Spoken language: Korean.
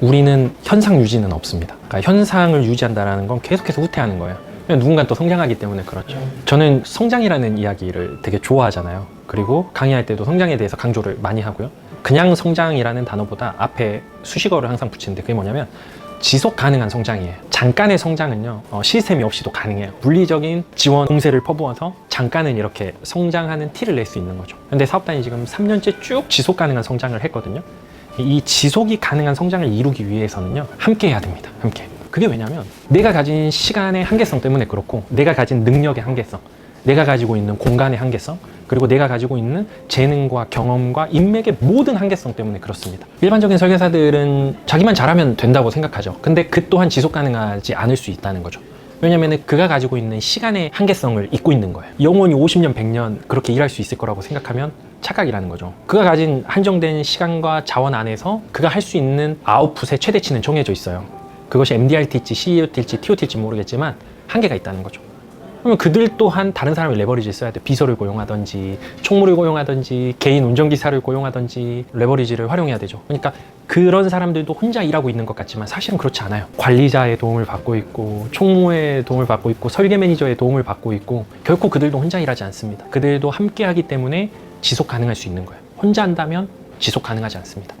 우리는 현상 유지는 없습니다. 그러니까 현상을 유지한다는 건 계속해서 후퇴하는 거예요. 누군가 또 성장하기 때문에 그렇죠. 저는 성장이라는 이야기를 되게 좋아하잖아요. 그리고 강의할 때도 성장에 대해서 강조를 많이 하고요. 그냥 성장이라는 단어보다 앞에 수식어를 항상 붙이는데 그게 뭐냐면 지속 가능한 성장이에요. 잠깐의 성장은요, 어, 시스템이 없이도 가능해요. 물리적인 지원 공세를 퍼부어서 잠깐은 이렇게 성장하는 티를 낼 수 있는 거죠. 근데 사업단이 지금 3년째 쭉 지속 가능한 성장을 했거든요. 이 지속이 가능한 성장을 이루기 위해서는요, 함께 해야 됩니다. 함께. 그게 왜냐면 내가 가진 시간의 한계성 때문에 그렇고, 내가 가진 능력의 한계성, 내가 가지고 있는 공간의 한계성, 그리고 내가 가지고 있는 재능과 경험과 인맥의 모든 한계성 때문에 그렇습니다. 일반적인 설계사들은 자기만 잘하면 된다고 생각하죠. 근데 그 또한 지속 가능하지 않을 수 있다는 거죠. 왜냐면 그가 가지고 있는 시간의 한계성을 잊고 있는 거예요. 영원히 50년, 100년 그렇게 일할 수 있을 거라고 생각하면 착각이라는 거죠. 그가 가진 한정된 시간과 자원 안에서 그가 할 수 있는 아웃풋의 최대치는 정해져 있어요. 그것이 MDRT일지 CEO일지 TOT일지 모르겠지만 한계가 있다는 거죠. 그러면 그들 또한 다른 사람을 레버리지 써야 돼. 비서를 고용하든지, 총무를 고용하든지, 개인 운전기사를 고용하든지, 레버리지를 활용해야 되죠. 그러니까 그런 사람들도 혼자 일하고 있는 것 같지만 사실은 그렇지 않아요. 관리자의 도움을 받고 있고, 총무의 도움을 받고 있고, 설계 매니저의 도움을 받고 있고, 결코 그들도 혼자 일하지 않습니다. 그들도 함께 하기 때문에 지속 가능할 수 있는 거예요. 혼자 한다면 지속 가능하지 않습니다.